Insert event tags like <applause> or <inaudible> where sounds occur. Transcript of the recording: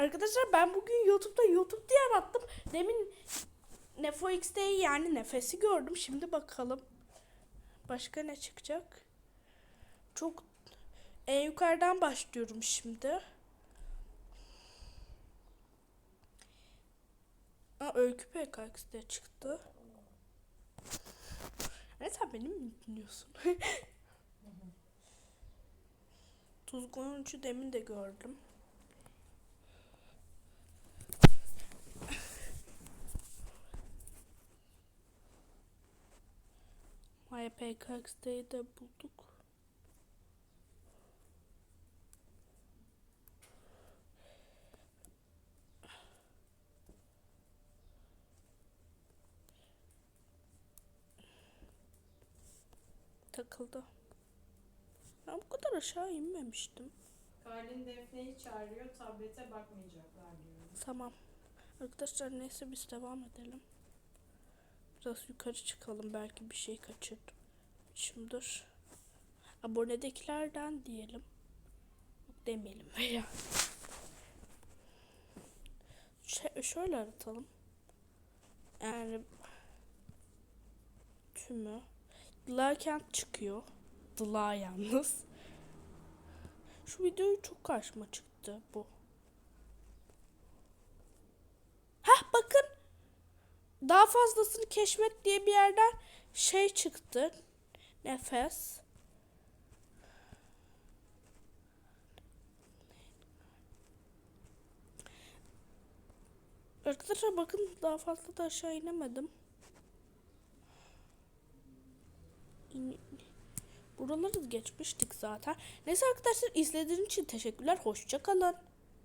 Arkadaşlar ben bugün YouTube'da YouTube diye arattım. Demin Nefo X'teyi yani nefesi gördüm. Şimdi bakalım. Başka ne çıkacak? Çok en yukarıdan başlıyorum şimdi. Aa, Öykü PKX'de çıktı. Ne sen benim mi dinliyorsun? <laughs> Tuzgun ucu demin de gördüm. Maya PKX'deyi de bulduk. Takıldı. Ben bu kadar aşağı inmemiştim. Kalin Defne'yi çağırıyor, tablete bakmayacaklar diyor. Tamam. Arkadaşlar neyse biz devam edelim. Biraz yukarı çıkalım. Belki bir şey kaçırdım. Şimdidir. Abonedekilerden diyelim. Demeyelim <laughs> veya. Ş- şöyle aratalım. Yani tümü. Larkent çıkıyor. Dila yalnız. Şu videoyu çok karşıma çıktı bu. Hah bakın. Daha fazlasını keşfet diye bir yerden şey çıktı. Nefes. Arkadaşlar bakın daha fazla da aşağı inemedim. İn- Buraları geçmiştik zaten. Neyse arkadaşlar izlediğiniz için teşekkürler. Hoşça kalın.